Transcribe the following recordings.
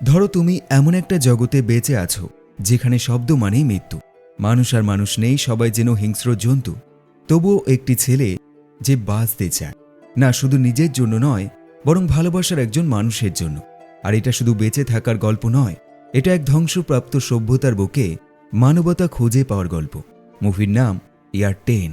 ধরো তুমি এমন একটা জগতে বেঁচে আছো, যেখানে শব্দ মানেই মৃত্যু। মানুষ আর মানুষ নেই, সবাই যেন হিংস্র জন্তু। তবুও একটি ছেলে যে বাঁচতে চায়। না, শুধু নিজের জন্য নয়, বরং ভালোবাসার একজন মানুষের জন্য। আর এটা শুধু বেঁচে থাকার গল্প নয়, এটা এক ধ্বংসপ্রাপ্ত সভ্যতার বুকে মানবতা খুঁজে পাওয়ার গল্প। মুভির নাম ইয়ার টেন।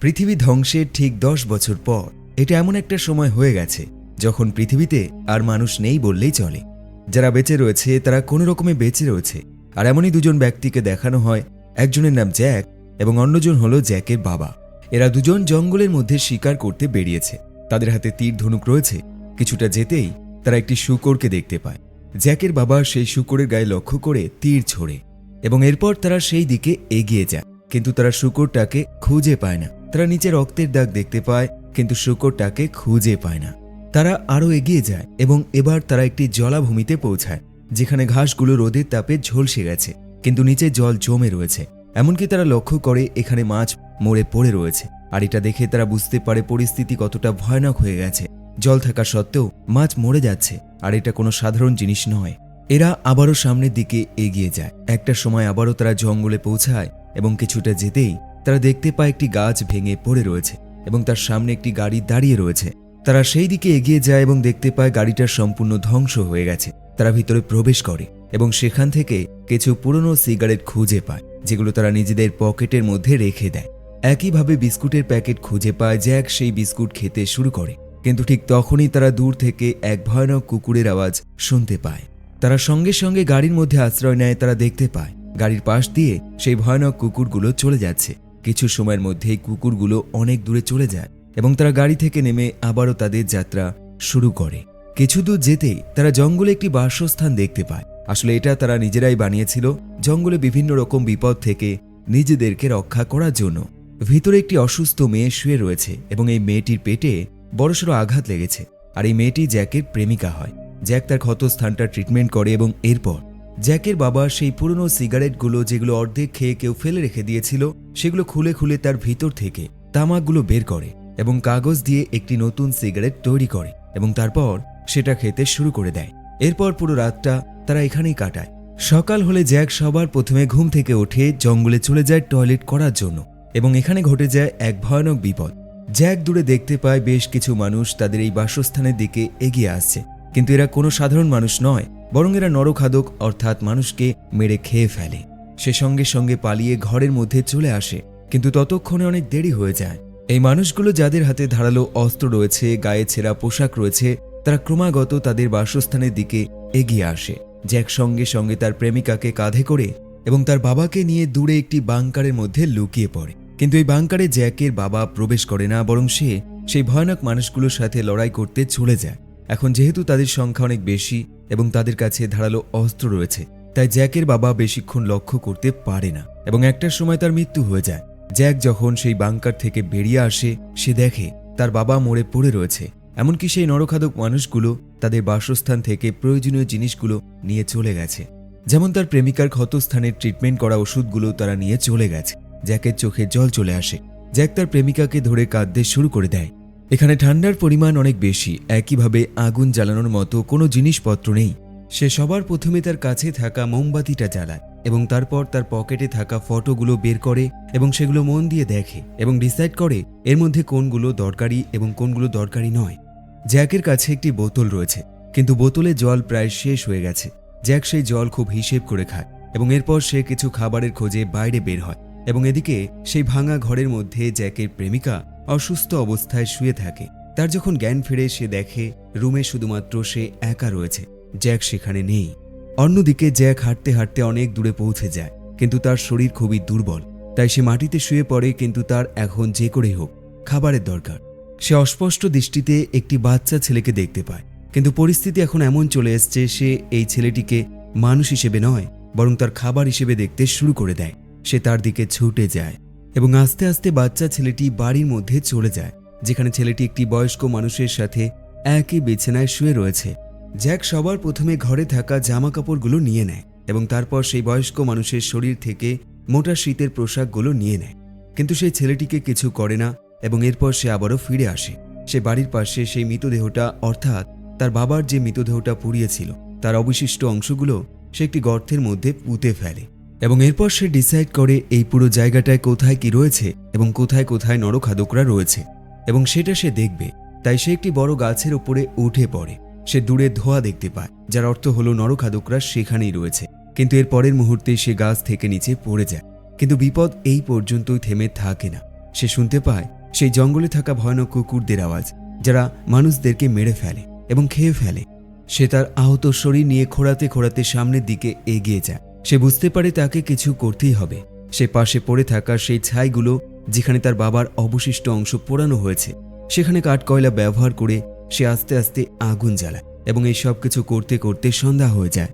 পৃথিবী ধ্বংসের ঠিক দশ বছর পর, এটা এমন একটা সময় হয়ে গেছে যখন পৃথিবীতে আর মানুষ নেই বললেই চলে। যারা বেঁচে রয়েছে, তারা কোনো রকমে বেঁচে রয়েছে। আর এমনই দুজন ব্যক্তিকে দেখানো হয়। একজনের নাম জ্যাক এবং অন্যজন হলো জ্যাকের বাবা। এরা দুজন জঙ্গলের মধ্যে শিকার করতে বেরিয়েছে। তাদের হাতে তীর ধনুক রয়েছে। কিছুটা যেতেই তারা একটি শুকরকে দেখতে পায়। জ্যাকের বাবা সেই শুকরের গায়ে লক্ষ্য করে তীর ছোড়ে এবং এরপর তারা সেই দিকে এগিয়ে যায়। কিন্তু তারা শুকরটাকে খুঁজে পায় না। তারা নিচে রক্তের দাগ দেখতে পায়, কিন্তু শুকরটাকে খুঁজে পায় না। তারা আরও এগিয়ে যায় এবং এবার তারা একটি জলাভূমিতে পৌঁছায়, যেখানে ঘাসগুলো রোদের তাপে ঝলসে গেছে, কিন্তু নিচে জল জমে রয়েছে। এমনকি তারা লক্ষ্য করে এখানে মাছ মরে পড়ে রয়েছে, আর এটা দেখে তারা বুঝতে পারে পরিস্থিতি কতটা ভয়ানক হয়ে গেছে। জল থাকা সত্ত্বেও মাছ মরে যাচ্ছে, আর এটা কোনো সাধারণ জিনিস নয়। এরা আবারও সামনের দিকে এগিয়ে যায়। একটা সময় আবারও তারা জঙ্গলে পৌঁছায় এবং কিছুটা যেতেই তারা দেখতে পায় একটি গাছ ভেঙে পড়ে রয়েছে এবং তার সামনে একটি গাড়ি দাঁড়িয়ে রয়েছে। তারা সেই দিকে এগিয়ে যায় এবং দেখতে পায় গাড়িটার সম্পূর্ণ ধ্বংস হয়ে গেছে। তারা ভিতরে প্রবেশ করে এবং সেখান থেকে কিছু পুরনো সিগারেট খুঁজে পায়, যেগুলো তারা নিজেদের পকেটের মধ্যে রেখে দেয়। একইভাবে বিস্কুটের প্যাকেট খুঁজে পায় জ্যাক সেই বিস্কুট খেতে শুরু করে, কিন্তু ঠিক তখনই তারা দূর থেকে এক ভয়ানক কুকুরের আওয়াজ শুনতে পায়। তারা সঙ্গে সঙ্গে গাড়ির মধ্যে আশ্রয় নেয়, তারা দেখতে পায় গাড়ির পাশ দিয়ে সেই ভয়ানক কুকুরগুলো চলে যাচ্ছে। কিছু সময়ের মধ্যেই কুকুরগুলো অনেক দূরে চলে যায় এবং তারা গাড়ি থেকে নেমে আবারও তাদের যাত্রা শুরু করে। কিছু দূর যেতেই তারা জঙ্গলে একটি বাসস্থান দেখতে পায়। আসলে এটা তারা নিজেরাই বানিয়েছিল। জঙ্গলে বিভিন্ন রকম বিপদ থেকে নিজেদেরকে রক্ষা করার জন্য। ভিতরে একটি অসুস্থ মেয়ে শুয়ে রয়েছে এবং এই মেয়েটির পেটে বড়সড় আঘাত লেগেছে। আর এই মেয়েটি জ্যাকের প্রেমিকা হয়। জ্যাক তার ক্ষতস্থানটা ট্রিটমেন্ট করে এবং এরপর জ্যাকের বাবা সেই পুরনো সিগারেটগুলো যেগুলো অর্ধেক খেয়ে কেউ ফেলে রেখে দিয়েছিল, সেগুলো খুলে খুলে তার ভিতর থেকে তামাকগুলো বের করে। এবং কাগজ দিয়ে একটি নতুন সিগারেট তৈরি করে এবং তারপর সেটা খেতে শুরু করে দেয়। এরপর পুরো রাতটা তারা এখানেই কাটায়। সকাল হলে জ্যাক সবার প্রথমে ঘুম থেকে উঠে জঙ্গলে চলে যায় টয়লেট করার জন্য এবং এখানে ঘটে যায় এক ভয়ানক বিপদ। জ্যাক দূরে দেখতে পায় বেশ কিছু মানুষ তাদের এই বাসস্থানের দিকে এগিয়ে আসছে। কিন্তু এরা কোনো সাধারণ মানুষ নয়, বরং এরা নরখাদক অর্থাৎ মানুষকে মেরে খেয়ে ফেলে। সে সঙ্গে সঙ্গে পালিয়ে ঘরের মধ্যে চলে আসে, কিন্তু ততক্ষণে অনেক দেরি হয়ে যায়। এই মানুষগুলো যাদের হাতে ধারালো অস্ত্র রয়েছে, গায়ে ছেঁড়া পোশাক রয়েছে, তারা ক্রমাগত তাদের বাসস্থানের দিকে এগিয়ে আসে জ্যাক সঙ্গে সঙ্গে তার প্রেমিকাকে কাঁধে করে এবং তার বাবাকে নিয়ে দূরে একটি বাংকারের মধ্যে লুকিয়ে পড়ে। কিন্তু এই বাংকারে জ্যাকের বাবা প্রবেশ করে না, বরং সে সেই ভয়ানক মানুষগুলোর সাথে লড়াই করতে চলে যায়। এখন যেহেতু তাদের সংখ্যা অনেক বেশি এবং তাদের কাছে ধারালো অস্ত্র রয়েছে, তাই জ্যাকের বাবা বেশিক্ষণ লক্ষ্য করতে পারে না এবং একটার সময় তার মৃত্যু হয়ে যায়। জ্যাক যখন সেই বাংকার থেকে বেরিয়ে আসে, সে দেখে তার বাবা মরে পড়ে রয়েছে। এমনকি সেই নরখাদক মানুষগুলো তাদের বাসস্থান থেকে প্রয়োজনীয় জিনিসগুলো নিয়ে চলে গেছে। যেমন তার প্রেমিকার ক্ষতস্থানের ট্রিটমেন্ট করা ওষুধগুলো তারা নিয়ে চলে গেছে। জ্যাকের চোখে জল চলে আসে। জ্যাক তার প্রেমিকাকে ধরে কাঁদতে শুরু করে দেয়। এখানে ঠান্ডার পরিমাণ অনেক বেশি। একইভাবে আগুন জ্বালানোর মতো কোনো জিনিসপত্র নেই। সে সবার প্রথমে তার কাছে থাকা মোমবাতিটা জ্বালায়। এবং তারপর তার পকেটে থাকা ফটোগুলো বের করে এবং সেগুলো মন দিয়ে দেখে এবং ডিসাইড করে এর মধ্যে কোনগুলো দরকারি এবং কোনগুলো দরকারি নয়। জ্যাকের কাছে একটি বোতল রয়েছে, কিন্তু বোতলে জল প্রায় শেষ হয়ে গেছে। জ্যাক সেই জল খুব হিসেব করে খায় এবং এরপর সে কিছু খাবারের খোঁজে বাইরে বের হয় এবং এদিকে সেই ভাঙা ঘরের মধ্যে জ্যাকের প্রেমিকা অসুস্থ অবস্থায় শুয়ে থাকে। তার যখন জ্ঞান ফিরে, সে দেখে রুমে শুধুমাত্র সে একা রয়েছে। জ্যাক সেখানে নেই। অন্যদিকে জ্যাক হাঁটতে হাঁটতে অনেক দূরে পৌঁছে যায়, কিন্তু তার শরীর খুবই দুর্বল, তাই সে মাটিতে শুয়ে পড়ে, কিন্তু তার এখন যে করেই হোক, খাবারের দরকার। সে অস্পষ্ট দৃষ্টিতে একটি বাচ্চা ছেলেকে দেখতে পায়, কিন্তু পরিস্থিতি এখন এমন চলে এসছে, সে এই ছেলেটিকে মানুষ হিসেবে নয়, বরং তার খাবার হিসেবে দেখতে শুরু করে দেয়। সে তার দিকে ছুটে যায় এবং আস্তে আস্তে বাচ্চা ছেলেটি বাড়ির মধ্যে চলে যায়, যেখানে ছেলেটি একটি বয়স্ক মানুষের সাথে একই বিছানায় শুয়ে রয়েছে। জ্যাক সবার প্রথমে ঘরে থাকা জামা কাপড়গুলো নিয়ে নেয় এবং তারপর সেই বয়স্ক মানুষের শরীর থেকে মোটা শীতের পোশাকগুলো নিয়ে নেয়। কিন্তু সেই ছেলেটিকে কিছু করে না এবং এরপর সে আবারও ফিরে আসে। সে বাড়ির পাশে সেই মৃতদেহটা, অর্থাৎ তার বাবার যে মৃতদেহটা পুড়িয়েছিল, তার অবশিষ্ট অংশগুলো সে একটি গর্তের মধ্যে পুঁতে ফেলে এবং এরপর সে ডিসাইড করে এই পুরো জায়গাটায় কোথায় কি রয়েছে এবং কোথায় কোথায় নরখাদকরা রয়েছে এবং সেটা সে দেখবে। তাই সে একটি বড় গাছের ওপরে উঠে পড়ে। সে দূরে ধোয়া দেখতে পায়, যার অর্থ হলো নরখাদকরা সেখানেই রয়েছে। কিন্তু এর পরের মুহূর্তে সে গাছ থেকে নিচে পড়ে যায়। কিন্তু বিপদ এই পর্যন্তই থেমে থাকে না। সে শুনতে পায় সেই জঙ্গলে থাকা ভয়ানক কুকুরদের আওয়াজ, যারা মানুষদেরকে মেরে ফেলে এবং খেয়ে ফেলে। সে তার আহত শরীর নিয়ে খোড়াতে খোড়াতে সামনের দিকে এগিয়ে যায়। সে বুঝতে পারে তাকে কিছু করতেই হবে। সে পাশে পড়ে থাকা সেই ছাইগুলো, যেখানে তার বাবার অবশিষ্ট অংশ পোড়ানো হয়েছে, সেখানে কাঠকয়লা ব্যবহার করে সে আস্তে আস্তে আগুন জ্বালায় এবং এই সব কিছু করতে করতে সন্ধ্যা হয়ে যায়।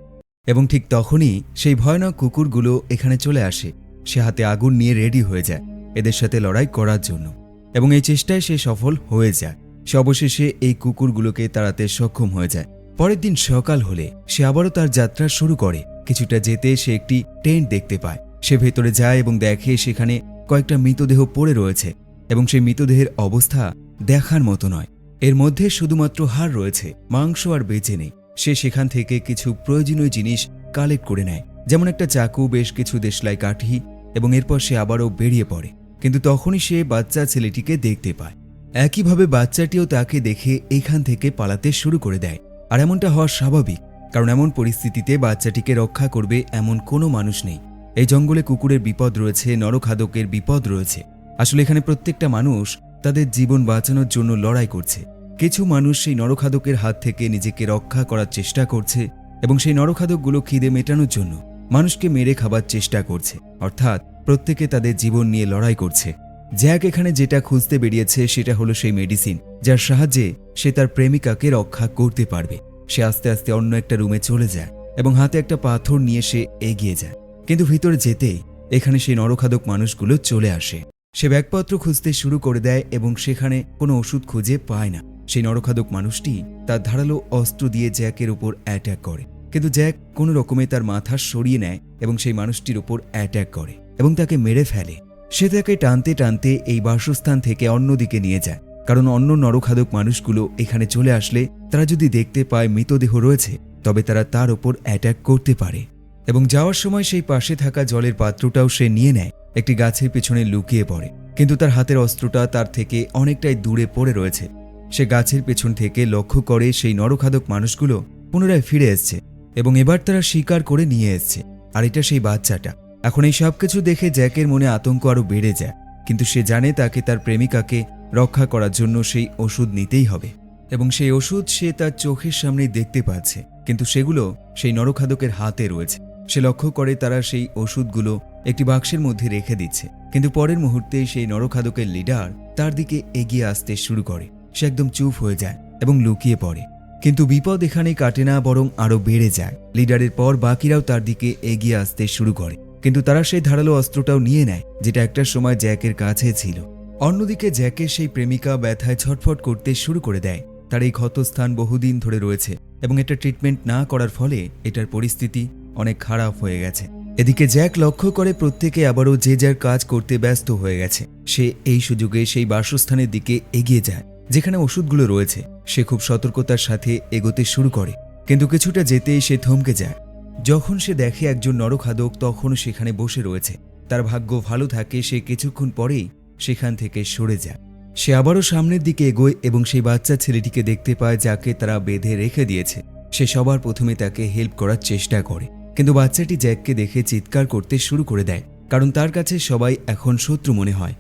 এবং ঠিক তখনই সেই ভয়ানক কুকুরগুলো এখানে চলে আসে। সে হাতে আগুন নিয়ে রেডি হয়ে যায় এদের সাথে লড়াই করার জন্য। এবং এই চেষ্টায় সে সফল হয়ে যায়। সে অবশেষে এই কুকুরগুলোকে তাড়াতে সক্ষম হয়ে যায়। পরের দিন সকাল হলে সে আবারও তার যাত্রা শুরু করে। কিছুটা যেতে সে একটি টেন্ট দেখতে পায়। সে ভেতরে যায় এবং দেখে সেখানে কয়েকটা মৃতদেহ পড়ে রয়েছে। এবং সেই মৃতদেহের অবস্থা দেখার মতো নয়। এর মধ্যে শুধুমাত্র হাড় রয়েছে, মাংস আর বেঁচে নেই। সে সেখান থেকে কিছু প্রয়োজনীয় জিনিস কালেক্ট করে নেয়, যেমন একটা চাকু, বেশ কিছু দেশলাই কাঠি এবং এরপর সে আবারও বেরিয়ে পড়ে। কিন্তু তখনই সে বাচ্চা ছেলেটিকে দেখতে পায়। একইভাবে বাচ্চাটিও তাকে দেখে এখান থেকে পালাতে শুরু করে দেয়। আর এমনটা হওয়া স্বাভাবিক, কারণ এমন পরিস্থিতিতে বাচ্চাটিকে রক্ষা করবে এমন কোনো মানুষ নেই। এই জঙ্গলে কুকুরের বিপদ রয়েছে, নরখাদকের বিপদ রয়েছে। আসলে এখানে প্রত্যেকটা মানুষ তাদের জীবন বাঁচানোর জন্য লড়াই করছে। কিছু মানুষ সেই নরখাদকের হাত থেকে নিজেকে রক্ষা করার চেষ্টা করছে এবং সেই নরখাদকগুলো খিদে মেটানোর জন্য মানুষকে মেরে খাবার চেষ্টা করছে। অর্থাৎ প্রত্যেকে তাদের জীবন নিয়ে লড়াই করছে। জ্যাক এখানে যেটা খুঁজতে বেরিয়েছে সেটা হলো সেই মেডিসিন, যার সাহায্যে সে তার প্রেমিকাকে রক্ষা করতে পারবে। সে আস্তে আস্তে অন্য একটা রুমে চলে যায় এবং হাতে একটা পাথর নিয়ে সে এগিয়ে যায়। কিন্তু ভিতরে যেতেই এখানে সেই নরখাদক মানুষগুলো চলে আসে। সে ব্যাগপত্র খুঁজতে শুরু করে দেয় এবং সেখানে কোনো ওষুধ খুঁজে পায় না। সেই নরখাদক মানুষটি তার ধারালো অস্ত্র দিয়ে জ্যাকের উপর অ্যাট্যাক করে। কিন্তু জ্যাক কোনো রকমে তার মাথা সরিয়ে নেয় এবং সেই মানুষটির উপর অ্যাট্যাক করে এবং তাকে মেরে ফেলে। সে তাকে টানতে টানতে এই বাসস্থান থেকে অন্যদিকে নিয়ে যায়। কারণ অন্য নরখাদক মানুষগুলো এখানে চলে আসলে তারা যদি দেখতে পায় মৃতদেহ রয়েছে, তবে তারা তার ওপর অ্যাট্যাক করতে পারে। এবং যাওয়ার সময় সেই পাশে থাকা জলের পাত্রটাও সে নিয়ে নেয়। একটি গাছের পেছনে লুকিয়ে পড়ে, কিন্তু তার হাতের অস্ত্রটা তার থেকে অনেকটাই দূরে পড়ে রয়েছে। সে গাছের পেছন থেকে লক্ষ্য করে সেই নরখাদক মানুষগুলো পুনরায় ফিরে এসছে এবং এবার তারা স্বীকার করে নিয়ে এসছে, আর এটা সেই বাচ্চাটা। এখন এই সব কিছু দেখে জ্যাকের মনে আতঙ্ক আরও বেড়ে যায়, কিন্তু সে জানে তাকে তার প্রেমিকাকে রক্ষা করার জন্য সেই ওষুধ নিতেই হবে। এবং সেই ওষুধ সে তার চোখের সামনেই দেখতে পাচ্ছে, কিন্তু সেগুলো সেই নরখাদকের হাতে রয়েছে। সে লক্ষ্য করে তারা সেই ওষুধগুলো একটি বাক্সের মধ্যে রেখে দিচ্ছে। কিন্তু পরের মুহূর্তে সেই নরখাদকের লিডার তার দিকে এগিয়ে আসতে শুরু করে। সে একদম চুপ হয়ে যায় এবং লুকিয়ে পড়ে। কিন্তু বিপদ এখানে কাটে না, বরং আরও বেড়ে যায়। লিডারের পর বাকিরাও তার দিকে এগিয়ে আসতে শুরু করে। কিন্তু তারা সেই ধারালো অস্ত্রটাও নিয়ে নেয়, যেটা একটা সময় জ্যাকের কাছে ছিল। অন্যদিকে জ্যাকের সেই প্রেমিকা ব্যথায় ছটফট করতে শুরু করে দেয়। তার এই ক্ষতস্থান বহুদিন ধরে রয়েছে এবং এটা ট্রিটমেন্ট না করার ফলে এটার পরিস্থিতি অনেক খারাপ হয়ে গেছে। এদিকে জ্যাক লক্ষ্য করে প্রত্যেকে আবারও যে যার কাজ করতে ব্যস্ত হয়ে গেছে। সে এই সুযোগে সেই বাসস্থানের দিকে এগিয়ে যায়, যেখানে ওষুধগুলো রয়েছে। সে খুব সতর্কতার সাথে এগোতে শুরু করে, কিন্তু কিছুটা যেতেই সে থমকে যায়। যখন সে দেখে একজন নরখাদক তখন সেখানে বসে রয়েছে। তার ভাগ্য ভালো থাকে, সে কিছুক্ষণ পরেই সেখান থেকে সরে যায়। সে আবারও সামনের দিকে এগোয় এবং সেই বাচ্চা ছেলেটিকে দেখতে পায়, যাকে তারা বেঁধে রেখে দিয়েছে। সে সবার প্রথমে তাকে হেল্প করার চেষ্টা করে। কিন্তু বাচ্চাটি জ্যাককে দেখে চিৎকার করতে শুরু করে দেয়, কারণ তার কাছে সবাই এখন শত্রু মনে হয়।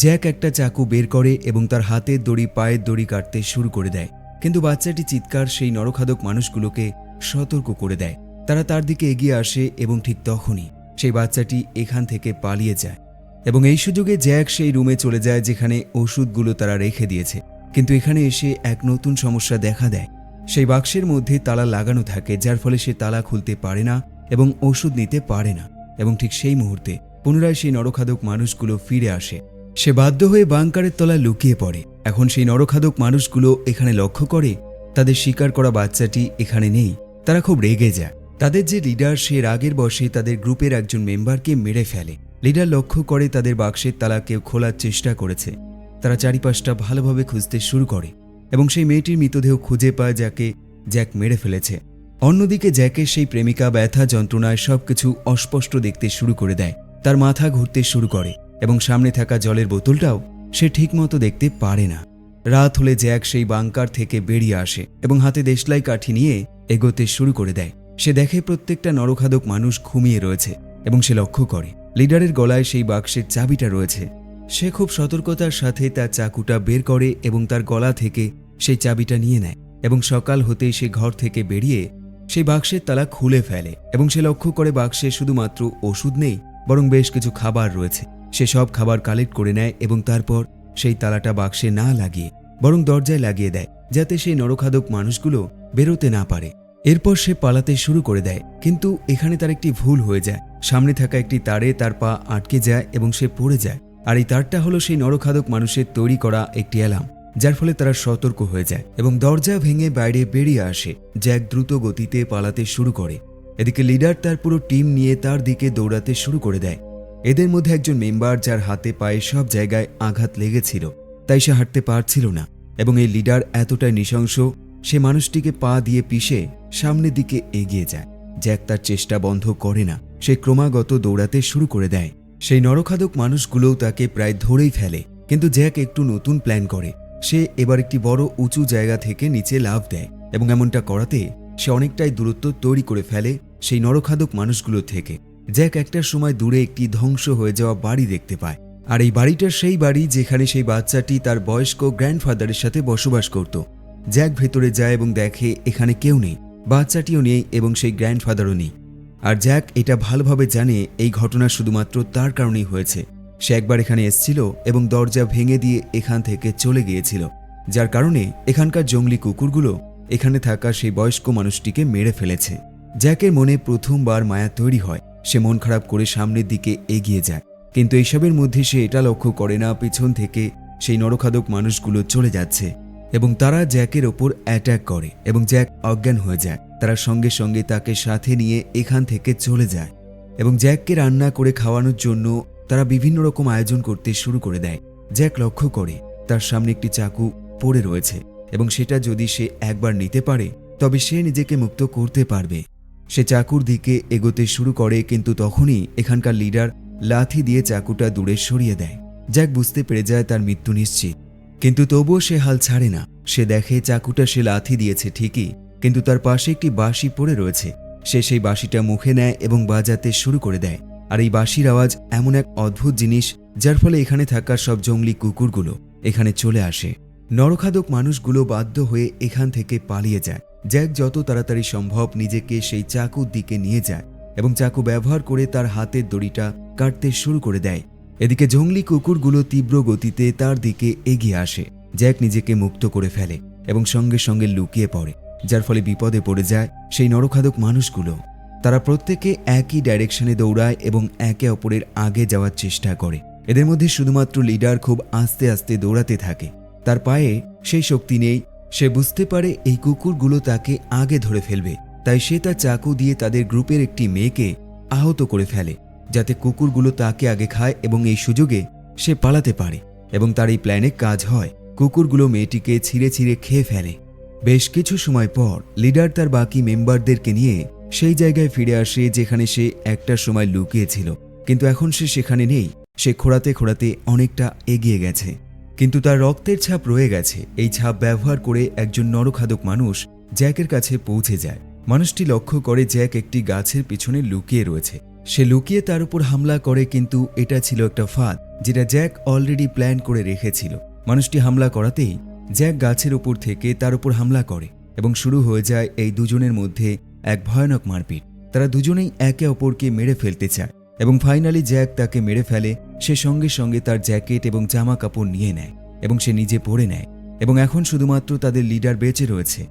জ্যাক একটা চাকু বের করে এবং তার হাতের দড়ি পায়ের দড়ি কাটতে শুরু করে দেয়, কিন্তু বাচ্চাটি চিৎকার সেই নরখাদক মানুষগুলোকে সতর্ক করে দেয়। তারা তার দিকে এগিয়ে আসে এবং ঠিক তখনই সেই বাচ্চাটি এখান থেকে পালিয়ে যায়। এবং এই সুযোগে জ্যাক সেই রুমে চলে যায় যেখানে ওষুধগুলো তারা রেখে দিয়েছে। কিন্তু এখানে এসে এক নতুন সমস্যা দেখা দেয়। সেই বাক্সের মধ্যে তালা লাগানো থাকে, যার ফলে সে তালা খুলতে পারে না এবং ওষুধ নিতে পারে না। এবং ঠিক সেই মুহূর্তে পুনরায় সেই নরখাদক মানুষগুলো ফিরে আসে। সে বাধ্য হয়ে বাংকারের তলায় লুকিয়ে পড়ে। এখন সেই নরখাদক মানুষগুলো এখানে লক্ষ্য করে, তাদের শিকার করা বাচ্চাটি এখানে নেই। তারা খুব রেগে যায়। তাদের যে লিডার, সে রাগের বসে তাদের গ্রুপের একজন মেম্বারকে মেরে ফেলে। লিডার লক্ষ্য করে তাদের বাক্সের তালা কেউ খোলার চেষ্টা করেছে। তারা চারিপাশটা ভালোভাবে খুঁজতে শুরু করে। এবং সেই মেয়েটির মৃতদেহ খুঁজে পায় যাকে জ্যাক মেরে ফেলেছে। অন্যদিকে জ্যাকের সেই প্রেমিকা ব্যথা যন্ত্রণায় সবকিছু অস্পষ্ট দেখতে শুরু করে দেয়। তার মাথা ঘুরতে শুরু করে এবং সামনে থাকা জলের বোতলটাও সে ঠিকমতো দেখতে পারে না। রাত হলে জ্যাক সেই বাংকার থেকে বেরিয়ে আসে এবং হাতে দেশলাই কাঠি নিয়ে এগোতে শুরু করে দেয়। সে দেখে প্রত্যেকটা নরখাদক মানুষ ঘুমিয়ে রয়েছে এবং সে লক্ষ্য করে, লিডারের গলায় সেই বাক্সের চাবিটা রয়েছে। সে খুব সতর্কতার সাথে তার চাকুটা বের করে এবং তার গলা থেকে সেই চাবিটা নিয়ে নেয় এবং সকাল হতেই সে ঘর থেকে বেরিয়ে সেই বাক্সের তালা খুলে ফেলে এবং সে লক্ষ্য করে বাক্সে শুধুমাত্র ওষুধ নেই, বরং বেশ কিছু খাবার রয়েছে। সে সব খাবার কালেক্ট করে নেয় এবং তারপর সেই তালাটা বাক্সে না লাগিয়ে, বরং দরজায় লাগিয়ে দেয়, যাতে সেই নরখাদক মানুষগুলো বেরোতে না পারে। এরপর সে পালাতে শুরু করে দেয়, কিন্তু এখানে তার একটি ভুল হয়ে যায়। সামনে থাকা একটি তারে তার পা আটকে যায় এবং সে পড়ে যায়। আর এই তারটা হলো সেই নরখাদক মানুষের তৈরি করা একটি অ্যালার্ম। যার ফলে তারা সতর্ক হয়ে যায় এবং দরজা ভেঙে বাইরে বেরিয়ে আসে জ্যাক দ্রুত গতিতে পালাতে শুরু করে। এদিকে লিডার তার পুরো টিম নিয়ে তার দিকে দৌড়াতে শুরু করে দেয়। এদের মধ্যে একজন মেম্বার যার হাতে পায়ে সব জায়গায় আঘাত লেগেছিল, তাই সে হাঁটতে পারছিল না এবং এই লিডার এতটাই নৃশংস, সে মানুষটিকে পা দিয়ে পিষে সামনের দিকে এগিয়ে যায় জ্যাক তার চেষ্টা বন্ধ করে না, সে ক্রমাগত দৌড়াতে শুরু করে দেয়। সেই নরখাদক মানুষগুলোও তাকে প্রায় ধরেই ফেলে, কিন্তু জ্যাক একটু নতুন প্ল্যান করে সে এবার একটি বড় উঁচু জায়গা থেকে নিচে লাভ দেয় এবং এমনটা করাতে সে অনেকটাই দূরত্ব তৈরি করে ফেলে সেই নরখাদক মানুষগুলো থেকে। জ্যাক একটা সময় দূরে একটি ধ্বংস হয়ে যাওয়া বাড়ি দেখতে পায়। আর এই বাড়িটা সেই বাড়ি যেখানে সেই বাচ্চাটি তার বয়স্ক গ্র্যান্ডফাদারের সাথে বসবাস করত। জ্যাক ভেতরে যায় এবং দেখে এখানে কেউ নেই। বাচ্চাটিও নেই এবং সেই গ্র্যান্ডফাদারও নেই। আর জ্যাক এটা ভালোভাবে জানে এই ঘটনা শুধুমাত্র তার কারণেই হয়েছে। সে একবার এখানে এসেছিল এবং দরজা ভেঙে দিয়ে এখান থেকে চলে গিয়েছিল, যার কারণে এখানকার জঙ্গলি কুকুরগুলো এখানে থাকা সেই বয়স্ক মানুষটিকে মেরে ফেলেছে। জ্যাকের মনে প্রথমবার মায়া তৈরি হয়, সে মন খারাপ করে সামনের দিকে এগিয়ে যায়। কিন্তু এইসবের মধ্যে সে এটা লক্ষ্য করে না, পিছন থেকে সেই নরখাদক মানুষগুলো চলে যাচ্ছে এবং তারা জ্যাকের ওপর অ্যাট্যাক করে এবং জ্যাক অজ্ঞান হয়ে যায়। তারা সঙ্গে সঙ্গে তাকে সাথে নিয়ে এখান থেকে চলে যায় এবং জ্যাককে রান্না করে খাওয়ানোর জন্য তারা বিভিন্ন রকম আয়োজন করতে শুরু করে দেয় জ্যাক লক্ষ্য করে তার সামনে একটি চাকু পড়ে রয়েছে এবং সেটা যদি সে একবার নিতে পারে, তবে সে নিজেকে মুক্ত করতে পারবে। সে চাকুর দিকে এগোতে শুরু করে কিন্তু তখনই এখানকার লিডার লাথি দিয়ে চাকুটা দূরে সরিয়ে দেয়। জ্যাক বুঝতে পেরে যায় তার মৃত্যু নিশ্চিত। কিন্তু তবুও সে হাল ছাড়ে না। সে দেখে চাকুটা সে লাথি দিয়েছে ঠিকই, কিন্তু তার পাশে একটি বাঁশি পড়ে রয়েছে। সে সেই বাঁশিটা মুখে নেয় এবং বাজাতে শুরু করে দেয়। আর এই বাঁশির আওয়াজ এমন এক অদ্ভুত জিনিস যার ফলে এখানে থাকা সব জঙ্গলি কুকুরগুলো এখানে চলে আসে। নরখাদক মানুষগুলো বাধ্য হয়ে এখান থেকে পালিয়ে যায়। জ্যাক যত তাড়াতাড়ি সম্ভব নিজেকে সেই চাকুর দিকে নিয়ে যায় এবং চাকু ব্যবহার করে তার হাতের দড়িটা কাটতে শুরু করে দেয়। এদিকে জঙ্গলি কুকুরগুলো তীব্র গতিতে তার দিকে এগিয়ে আসে। জ্যাক নিজেকে মুক্ত করে ফেলে এবং সঙ্গে সঙ্গে লুকিয়ে পড়ে, যার ফলে বিপদে পড়ে যায় সেই নরখাদক মানুষগুলো। তারা প্রত্যেকে একই ডাইরেকশনে দৌড়ায় এবং একে অপরের আগে যাওয়ার চেষ্টা করে। এদের মধ্যে শুধুমাত্র লিডার খুব আস্তে আস্তে দৌড়াতে থাকে। তার পায়ে সেই শক্তি নেই, সে বুঝতে পারে এই কুকুরগুলো তাকে আগে ধরে ফেলবে। তাই সে তার চাকু দিয়ে তাদের গ্রুপের একটি মেয়েকে আহত করে ফেলে, যাতে কুকুরগুলো তাকে আগে খায় এবং এই সুযোগে সে পালাতে পারে এবং তার এই প্ল্যানে কাজ হয়। কুকুরগুলো মেয়েটিকে ছিঁড়ে ছিঁড়ে খেয়ে ফেলে। বেশ কিছু সময় পর লিডার তার বাকি মেম্বারদেরকে নিয়ে সেই জায়গায় ফিরে আসে যেখানে সে একটা সময় লুকিয়েছিল। কিন্তু এখন সে সেখানে নেই। সে খোঁড়াতে খোঁড়াতে অনেকটা এগিয়ে গেছে। কিন্তু তার রক্তের ছাপ রয়ে গেছে। এই ছাপ ব্যবহার করে একজন নরখাদক মানুষ জ্যাকের কাছে পৌঁছে যায়। মানুষটি লক্ষ্য করে জ্যাক একটি গাছের পিছনে লুকিয়ে রয়েছে। সে লুকিয়ে তার উপর হামলা করে কিন্তু এটা ছিল একটা ফাঁদ, যেটা জ্যাক অলরেডি প্ল্যান করে রেখেছিল। মানুষটি হামলা করাতেই জ্যাক গাছের উপর থেকে তার উপর হামলা করে এবং শুরু হয়ে যায় এই দুজনের মধ্যে এক ভয়ানক মারপিট। তারা দুজনেই একে অপরকে মেরে ফেলতে চায় এবং ফাইনালি জ্যাক তাকে মেরে ফেলে, সে সঙ্গে সঙ্গে তার জ্যাকেট এবং জামা কাপড় নিয়ে নেয় এবং সে নিজে পরে নেয় এবং এখন শুধুমাত্র তাদের লিডার বেঁচে রয়েছে।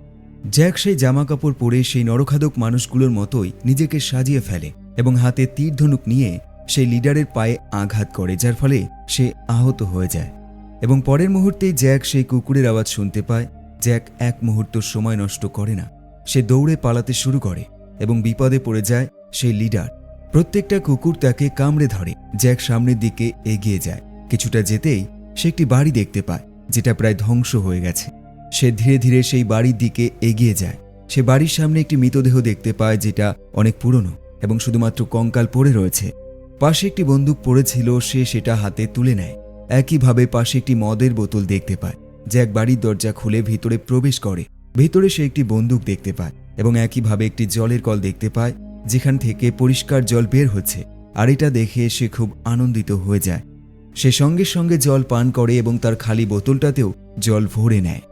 জ্যাক সেই জামা কাপড় পরে সেই নরখাদক মানুষগুলোর মতোই নিজেকে সাজিয়ে ফেলে এবং হাতে তীর ধনুক নিয়ে সেই লিডারের পায়ে আঘাত করে, যার ফলে সে আহত হয়ে যায়। এবং পরের মুহূর্তে জ্যাক সেই কুকুরের আওয়াজ শুনতে পায়। জ্যাক এক মুহূর্ত সময় নষ্ট করে না। সে দৌড়ে পালাতে শুরু করে এবং বিপদে পড়ে যায় সেই লিডার। প্রত্যেকটা কুকুর তাকে কামড়ে ধরে জ্যাক সামনের দিকে এগিয়ে যায়। কিছুটা যেতেই সে একটি বাড়ি দেখতে পায়, যেটা প্রায় ধ্বংস হয়ে গেছে। সে ধীরে ধীরে সেই বাড়ির দিকে এগিয়ে যায়। সে বাড়ির সামনে একটি মৃতদেহ দেখতে পায়, যেটা অনেক পুরনো এবং শুধুমাত্র কঙ্কাল পড়ে রয়েছে। পাশে একটি বন্দুক পড়েছিল, সে সেটা হাতে তুলে নেয়। একইভাবে পাশে একটি মদের বোতল দেখতে পায় জ্যাক বাড়ির দরজা খুলে ভিতরে প্রবেশ করে। ভিতরে সে একটি বন্দুক দেখতে পায় এবং একইভাবে একটি জলের কল দেখতে পায়, যেখান থেকে পরিষ্কার জল বের হচ্ছে, আর এটা দেখে সে খুব আনন্দিত হয়ে যায়। সে সঙ্গে সঙ্গে জল পান করে এবং তার খালি বোতলটাতেও জল ভরে নেয়।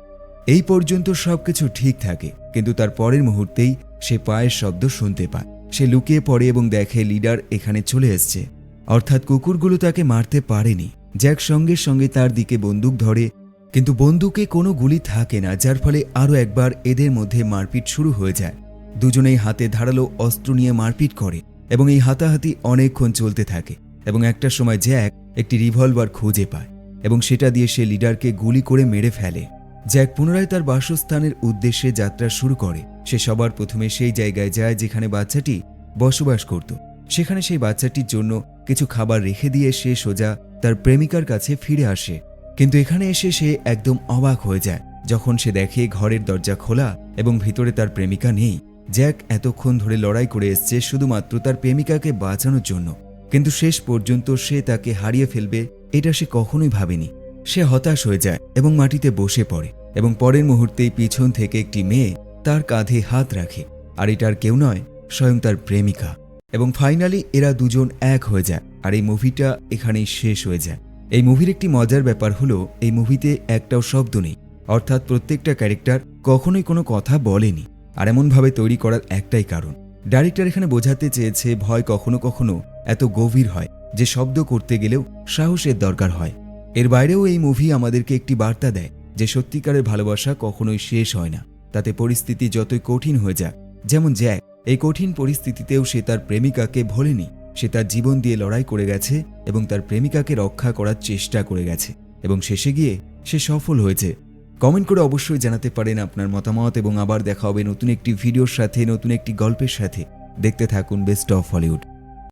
এই পর্যন্ত সবকিছু ঠিক থাকে, কিন্তু তার পরের মুহূর্তেই সে পায়ের শব্দ শুনতে পায়। সে লুকিয়ে পড়ে এবং দেখে লিডার এখানে চলে এসছে। অর্থাৎ কুকুরগুলো তাকে মারতে পারেনি। জ্যাক সঙ্গে সঙ্গে তার দিকে বন্দুক ধরে কিন্তু বন্দুকে কোনো গুলি থাকে না, যার ফলে আরও একবার এদের মধ্যে মারপিট শুরু হয়ে যায়। দুজনেই হাতে ধারালো অস্ত্র নিয়ে মারপিট করে এবং এই হাতাহাতি অনেকক্ষণ চলতে থাকে এবং একটা সময় জ্যাক একটি রিভলভার খুঁজে পায় এবং সেটা দিয়ে সে লিডারকে গুলি করে মেরে ফেলে। জ্যাক পুনরায় তার বাসস্থানের উদ্দেশ্যে যাত্রা শুরু করে। সে সবার প্রথমে সেই জায়গায় যায় যেখানে বাচ্চাটি বসবাস করত। সেখানে সেই বাচ্চাটির জন্য কিছু খাবার রেখে দিয়ে সে সোজা তার প্রেমিকার কাছে ফিরে আসে। কিন্তু এখানে এসে সে একদম অবাক হয়ে যায়, যখন সে দেখে ঘরের দরজা খোলা এবং ভিতরে তার প্রেমিকা নেই। জ্যাক এতক্ষণ ধরে লড়াই করে এসছে শুধুমাত্র তার প্রেমিকাকে বাঁচানোর জন্য, কিন্তু শেষ পর্যন্ত সে তাকে হারিয়ে ফেলবে এটা সে কখনোই ভাবেনি। সে হতাশ হয়ে যায় এবং মাটিতে বসে পড়ে এবং পরের মুহূর্তেই পিছন থেকে একটি মেয়ে তার কাঁধে হাত রাখে, আর এটার কেউ নয়, স্বয়ং তার প্রেমিকা। এবং ফাইনালি এরা দুজন এক হয়ে যায়, আর এই মুভিটা এখানেই শেষ হয়ে যায়। এই মুভির একটি মজার ব্যাপার হলো, এই মুভিতে একটাও শব্দ নেই। অর্থাৎ প্রত্যেকটা ক্যারেক্টার কখনোই কোনো কথা বলেনি। আর এমনভাবে তৈরি করার একটাই কারণ। ডাইরেক্টর এখানে বোঝাতে চেয়েছে, ভয় কখনো কখনো এত গভীর হয়, যে শব্দ করতে গেলেও সাহসের দরকার হয়। এর বাইরেও এই মুভি আমাদেরকে একটি বার্তা দেয়, যে সত্যিকারের ভালোবাসা কখনোই শেষ হয় না। তাতে পরিস্থিতি যতই কঠিন হয়ে যায় যেমন জ্যাক, এই কঠিন পরিস্থিতিতেও সে তার প্রেমিকাকে ভোলেনি। সে তার জীবন দিয়ে লড়াই করে গেছে এবং তার প্রেমিকাকে রক্ষা করার চেষ্টা করে গেছে এবং শেষে গিয়ে সে সফল হয়েছে। কমেন্ট করে অবশ্যই জানাতে পারেন আপনার মতামত এবং আবার দেখা হবে নতুন একটি ভিডিওর সাথে, নতুন একটি গল্পের সাথে। দেখতে থাকুন বেস্ট অফ হলিউড